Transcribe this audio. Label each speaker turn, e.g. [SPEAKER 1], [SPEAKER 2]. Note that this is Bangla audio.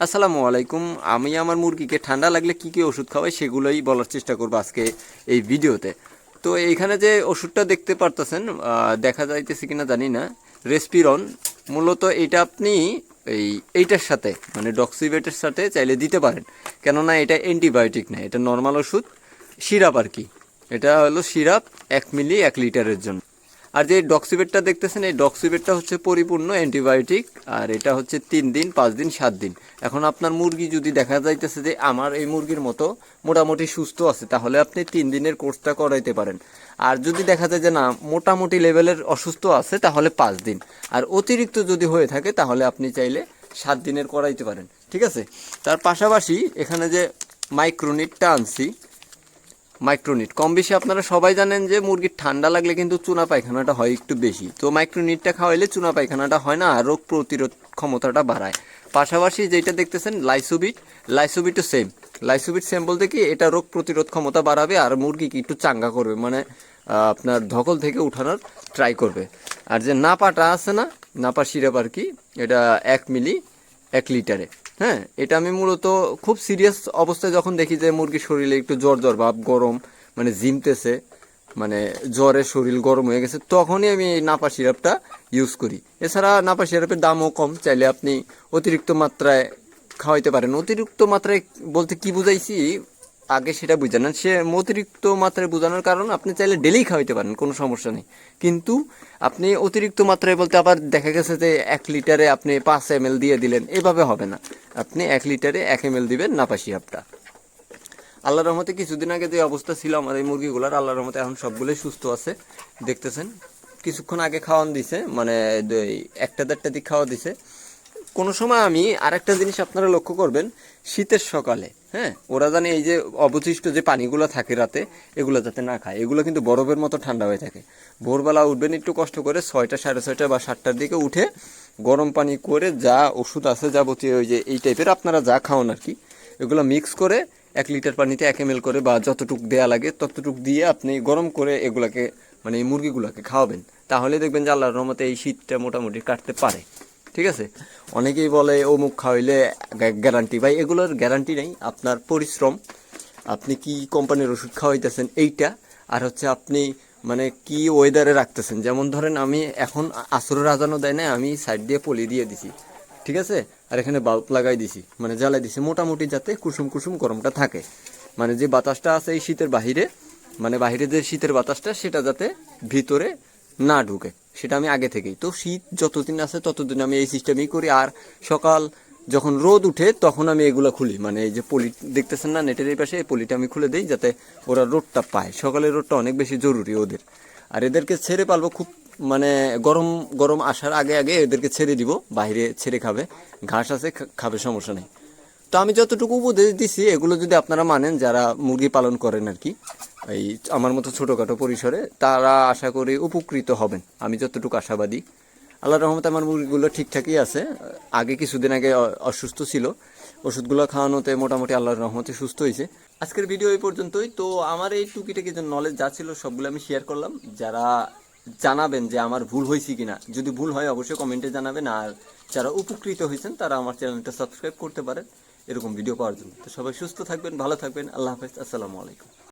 [SPEAKER 1] আসসালামু আলাইকুম। আমি আমার মুরগিকে ঠান্ডা লাগলে কি কি ওষুধ খাওয়াই সেগুলোই বলার চেষ্টা করব আজকে এই ভিডিওতে। তো এইখানে যে ওষুধটা দেখতে পারতেছেন দেখা যাইতেছে কিনা জানি না, রেসপিরন। মূলত এটা আপনি এই এইটার সাথে মানে ডক্সিবেটের সাথে চাইলে দিতে পারেন। কেননা এটা অ্যান্টিবায়োটিক না, এটা নর্মাল ওষুধ, সিরাপ আর কি। এটা হলো সিরাপ এক মিলি এক লিটারের জন্য। আর যে ডক্সিবেটটা দেখতেছেন, এই ডক্সিবেটটা হচ্ছে পরিপূর্ণ অ্যান্টিবায়োটিক আর এটা হচ্ছে তিন দিন, পাঁচ দিন, সাত দিন। এখন আপনার মুরগি যদি দেখা যাইতেছে যে আমার এই মুরগির মতো মোটামুটি সুস্থ আছে, তাহলে আপনি তিন দিনের কোর্সটা করাইতে পারেন। আর যদি দেখা যায় যে না, মোটামুটি লেভেলের অসুস্থ আছে, তাহলে পাঁচ দিন। আর অতিরিক্ত যদি হয়ে থাকে, তাহলে আপনি চাইলে সাত দিনের করাইতে পারেন, ঠিক আছে? তার পাশাপাশি এখানে যে মাইক্রোনিটটা আনছি মাইক্রোনিট। কম বেশি আপনারা সবাই জানেন যে মুরগির ঠান্ডা লাগলে কিন্তু চুনা পায়খানাটা হয় একটু বেশি। তো মাইক্রোনিটটা খাওয়াইলে চুনা পায়খানাটা হয় না, আর রোগ প্রতিরোধ ক্ষমতাটা বাড়ায়। পাশাপাশি যেটা দেখতেছেন, লাইসোবিট, লাইসোবিটও সেম লাইসোবিট সেম বলতে কি, এটা রোগ প্রতিরোধ ক্ষমতা বাড়াবে আর মুরগিকে একটু চাঙ্গা করবে মানে আপনার ধকল থেকে উঠানোর ট্রাই করবে। আর যে নাপাটা আছে না নাপা সিরাপ আর কি, এটা এক মিলি, এক লিটারে। হ্যাঁ এটা আমি মূলত খুব সিরিয়াস অবস্থায় যখন দেখি যে মুরগির শরীরে একটু জ্বর জ্বর ভাব, গরম মানে জিমতেছে মানে জ্বরে শরীর গরম হয়ে গেছে, তখনই আমি এই নাপা সিরাপটা ইউজ করি। এছাড়া নাপা সিরাপের দামও কম, চাইলে আপনি অতিরিক্ত মাত্রায় খাওয়াইতে পারেন। অতিরিক্ত মাত্রায় বলতে কি বুঝাইছি আগে সেটা বুঝান সে অতিরিক্ত মাত্রায় বোঝানোর কারণ আপনি চাইলে ডেলি খাওয়াইতে পারেন, কোনো সমস্যা নেই। কিন্তু আপনি অতিরিক্ত মাত্রায় বলতে আবার দেখা গেছে যে এক লিটারে আপনি পাঁচ এম দিয়ে দিলেন, এভাবে হবে না। আপনি এক লিটারে এক এম দিবেন নাপাশি হাফটা আল্লাহর রহমতে কিছুদিন আগে যে অবস্থা ছিল আমার এই মুরগিগুলোর আল্লাহর রহমতে এখন সবগুলোই সুস্থ আছে। দেখতেছেন, কিছুক্ষণ আগে খাওয়ান দিছে মানে একটা দেড়টা দিক খাওয়া দিছে। কোনো সময় আমি আরেকটা জিনিস আপনারা লক্ষ্য করবেন, শীতের সকালে হ্যাঁ ওরা জানে এই যে অবশিষ্ট যে পানিগুলো থাকে রাতে, এগুলো যাতে না খায়। এগুলো কিন্তু বরফের মতো ঠান্ডা হয়ে থাকে। ভোরবেলা উঠবেন একটু কষ্ট করে ছয়টা, সাড়ে ছয়টা বা সাতটার দিকে উঠে গরম পানি করে যা ওষুধ আছে যাবতীয় ওই যে এই টাইপের আপনারা যা খাওয়ান আর কি, এগুলো মিক্স করে এক লিটার পানিতে এক এম করে বা যতটুক দেয়া লাগে ততটুক দিয়ে আপনি গরম করে এগুলাকে মানে এই মুরগিগুলোকে খাওয়াবেন। তাহলে দেখবেন যে আল্লাহর রহমতে এই শীতটা মোটামুটি কাটতে পারে। ঠিক আছে? অনেকেই বলে, অমুক খাওয়াইলে গ্যারান্টি ভাই, এগুলোর গ্যারান্টি নেই। আপনার পরিশ্রম, আপনি কি কোম্পানির ওষুধ খাওয়াইতেছেন এইটা, আর হচ্ছে আপনি মানে কি ওয়েদারে রাখতেছেন? যেমন ধরেন, আমি এখন আসরের আজানও দেয় না আমি সাইড দিয়ে পলি দিয়ে দিছি। ঠিক আছে? আর এখানে বাল্ব লাগাই দিছি মানে জ্বালাই দিছি, মোটামুটি যাতে কুসুম কুসুম গরমটা থাকে। মানে যে বাতাসটা আছে এই শীতের বাহিরে মানে বাহিরে যে শীতের বাতাসটা, সেটা যাতে ভিতরে না ঢুকে। সেটা আমি আগে থেকেই। তো শীত যতদিন আছে ততদিন আমি এই সিস্টেমই করি। আর সকাল যখন রোদ উঠে তখন আমি এগুলো খুলি। মানে এই যে পলি দেখতেছেন না নেটের এই পাশে? এই পলিটা আমি খুলে দিই যাতে ওরা রোদটা পায়। সকালের রোদটা অনেক বেশি জরুরি ওদের। আর এদেরকে ছেড়ে পালবো খুব মানে গরম গরম আসার আগে আগে এদেরকে ছেড়ে দিব। বাইরে ছেড়ে খাবে। ঘাস আছে খাবে সমস্যা নেই। তো আমি যতটুকু উপদেশ দিছি, এগুলো যদি আপনারা মানেন, যারা মুরগি পালন করেন আর কি, এই আমার মতো ছোটোখাটো পরিসরে, তারা আশা করি উপকৃত হবেন। আমি যতটুকু আশাবাদী। আল্লাহ রহমতে আমার মুরগিগুলো ঠিকঠাকই আছে। আগে কিছুদিন আগে অসুস্থ ছিল। ওষুধগুলো খাওয়ানোতে মোটামুটি আল্লাহর রহমতে সুস্থ হয়েছে আজকের ভিডিও এই পর্যন্তই। তো আমার এই টুকিটাকি যে নলেজ যা ছিল, সবগুলো আমি শেয়ার করলাম। যারা জানাবেন যে আমার ভুল হয়েছে কিনা, যদি ভুল হয়, অবশ্যই কমেন্টে জানাবেন। আর যারা উপকৃত হয়েছেন তারা আমার চ্যানেলটা সাবস্ক্রাইব করতে পারেন। এরকম ভিডিও পাওয়ার জন্য। তো সবাই সুস্থ থাকবেন ভালো থাকবেন। আল্লাহ হাফেজ আসসালামু আলাইকুম।